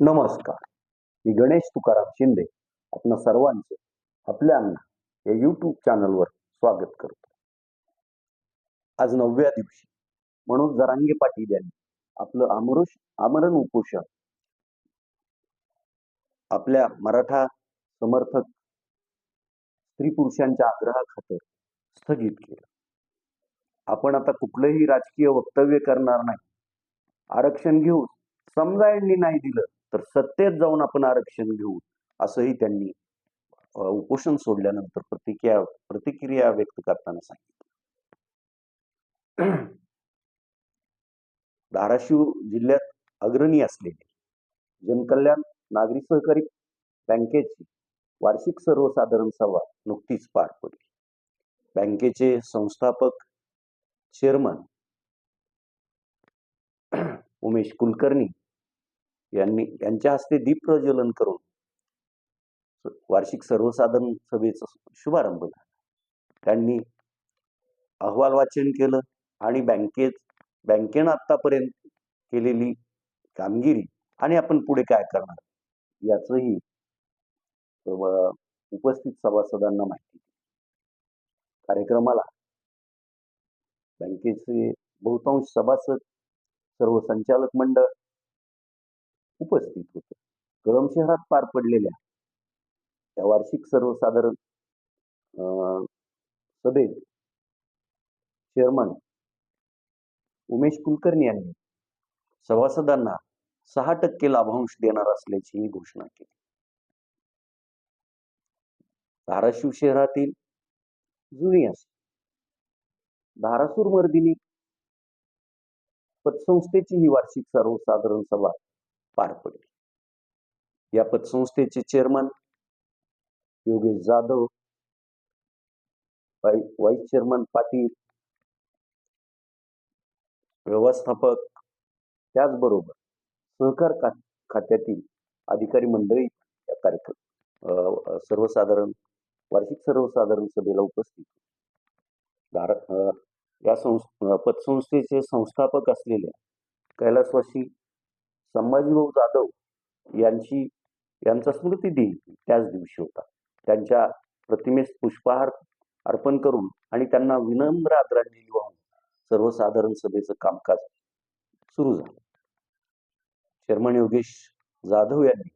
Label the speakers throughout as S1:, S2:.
S1: नमस्कार. मी गणेश तुकाराम शिंदे आपण सर्वांचे आपल्या या यूट्यूब चॅनलवर स्वागत करतो. आज नवव्या दिवशी म्हणून जरांगे पाटील यांनी आपलं आमरुष आमरण उपोषण आपल्या मराठा समर्थक स्त्री पुरुषांच्या आग्रहाखातर स्थगित केलं. आपण आता कुठलंही राजकीय वक्तव्य करणार नाही. आरक्षण घेऊन समजा यांनी नाही दिलं तर सत्तेत जाऊन आपण आरक्षण घेऊ असंही त्यांनी उपोषण सोडल्यानंतर प्रतिक्रिया प्रतिक्रिया व्यक्त करताना सांगितलं. धाराशिव जिल्ह्यात अग्रणी असलेले जनकल्याण नागरी सहकारी बँकेची वार्षिक सर्वसाधारण सभा नुकतीच पार पडली. बँकेचे संस्थापक चेअरमन उमेश कुलकर्णी यांनी यांच्या हस्ते दीप प्रज्वलन करून वार्षिक सर्वसाधारण सभेचा शुभारंभ झाला. त्यांनी अहवाल वाचन केलं आणि बँकेत बँकेनं आतापर्यंत केलेली कामगिरी आणि आपण पुढे काय करणार याचंही उपस्थित सभासदांना माहिती कार्यक्रमाला बँकेचे बहुतांश सभासद सर्व संचालक मंडळ उपस्थित होत. कळम शहरात पार पडलेल्या त्या वार्षिक सर्वसाधारण अं, सभेत चेअरमन उमेश कुलकर्णी यांनी सभासदांना सहा टक्के लाभांश देणार असल्याची घोषणा केली. धाराशिव शहरातील जुनी अस धारासूर मर्दिनी पतसंस्थेची ही वार्षिक सर्वसाधारण सभा पार पडली या पतसंस्थेचे chairman Yogesh Jadhav vice- vice chairman Patil व्यवस्थापक त्याचबरोबर सहकार खात्यातील अधिकारी मंडळी या कार्यक्रम सर्वसाधारण वार्षिक सर्वसाधारण सभेला उपस्थित होते. या संस्थ पतसंस्थेचे संस्थापक असलेल्या कैलासवासी संभाजीभाऊ जाधव यांची यांचा स्मृती दिन त्याच दिवशी होता. त्यांच्या प्रतिमेस पुष्पहार अर्पण करून आणि त्यांना विनम्र आदरांजली वाहून सर्वसाधारण सभेचं कामकाज सुरू झालं. चेअरमन योगेश जाधव यांनी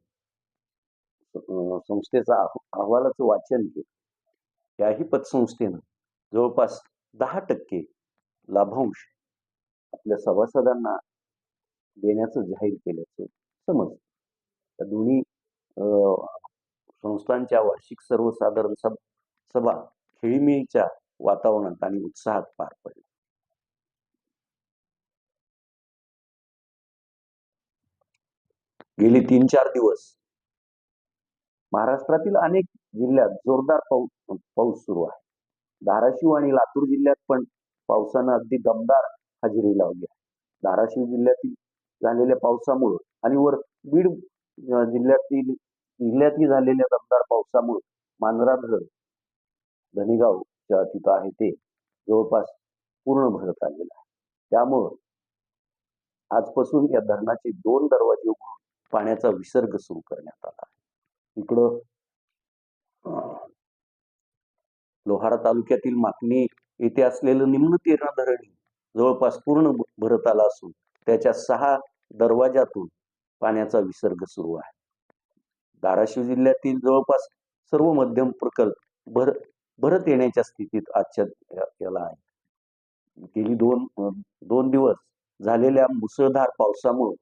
S1: संस्थेचा अहवालाचं वाचन केलं. याही पतसंस्थेनं जवळपास दहा टक्के लाभांश आपल्या सभासदांना देण्याचं जाहीर केल्याचं समज त्या दोन्ही अं, संस्थांच्या वार्षिक सर्वसाधारण सभ सभा खेळीमेळीच्या वातावरणात आणि उत्साहात पार पडल्या गेले तीन चार दिवस महाराष्ट्रातील अनेक जिल्ह्यात जोरदार पाऊस पाऊस सुरू आहे. धाराशिव आणि लातूर जिल्ह्यात पण पावसानं अगदी दमदार हजेरी लावली आहे. धाराशिव जिल्ह्यातील झालेल्या पावसामुळं आणि वर बीड जिल्ह्यातील जिल्ह्यातही झालेल्या दमदार पावसामुळं मांजरा धरण धनेगावच्या तिथं आहे ते. जवळपास पूर्ण भरत आलेलं आहे. त्यामुळं आजपासून या धरणाचे दोन दरवाजे उघडून पाण्याचा विसर्ग सुरू करण्यात आला आहे. इकडं अं, लोहारा तालुक्यातील माकणी येथे असलेलं निम्न तेरणा धरण जवळपास पूर्ण भरत आला असून त्याच्या सहा दरवाजातून पाण्याचा विसर्ग सुरू आहे. धाराशिव जिल्ह्यातील जवळपास सर्व मध्यम प्रकल्प भर भरत येण्याच्या स्थितीत आजच्या याला आहे. गेली दोन दोन दिवस झालेल्या मुसळधार पावसामुळे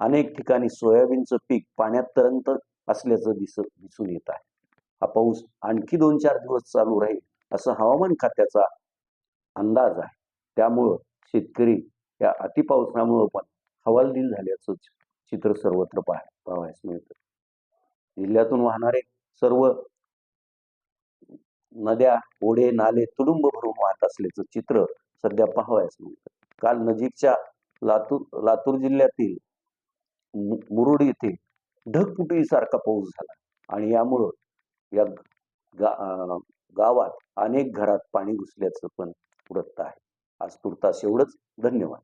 S1: अनेक ठिकाणी सोयाबीनचं पीक पाण्यात तरंत असल्याचं दिस दिसून येत आहे. हा पाऊस आणखी दोन चार दिवस चालू राहील असं हवामान खात्याचा अंदाज आहे. त्यामुळं शेतकरी या अतिपावसामुळं पण हवालदिल झाल्याचं चित्र सर्वत्र पाह पाहावयास मिळतं. जिल्ह्यातून वाहणारे सर्व नद्या ओढे नाले तुडुंब भरून वाहत असल्याचं चित्र सध्या पाहावयास मिळतं. काल नजीकच्या लातूर लातूर जिल्ह्यातील मुरुड येथे ढगफुटीसारखा पाऊस झाला आणि यामुळं या गा गावात अनेक घरात पाणी घुसल्याचं पण वृत्त आहे. आज तुर्तास एवढंच. धन्यवाद.